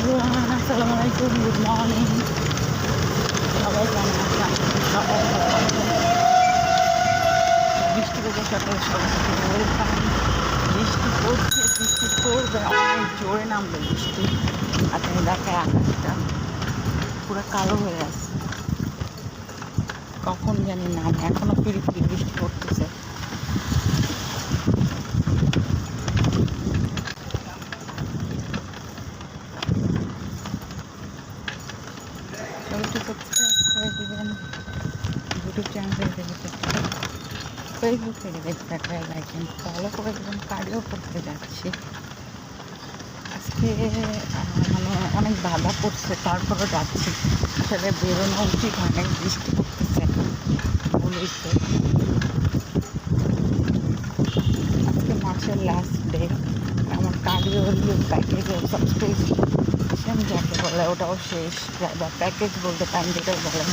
আসসালামু আলাইকুম গুড সবাই কেমন আছেন? সবাই বৃষ্টি পড়ছে সকাল বৃষ্টি পড়ছে, বৃষ্টি পড়বে জোরে নামবে বৃষ্টি। আপনি দেখায় আকাশটা পুরো কালো হয়ে আছে। কখন জানি নাম, এখনও ফিরি ফিরি বৃষ্টি পড়তেছে। চ্যানেল করে যাচ্ছি। আজকে মানে অনেক বাধা পড়ছে, তারপরও যাচ্ছি। আসলে বেরোনো উচিত অনেক বৃষ্টি পড়তেছে। আজকে মাসের লাস্ট ডে আমার কার্ডিও প্যাকেজ সাবস্ক্রিপশন যাকে বলে ওটাও শেষ। বা প্যাকেজ বলতে পারেন যেটাই বলেন।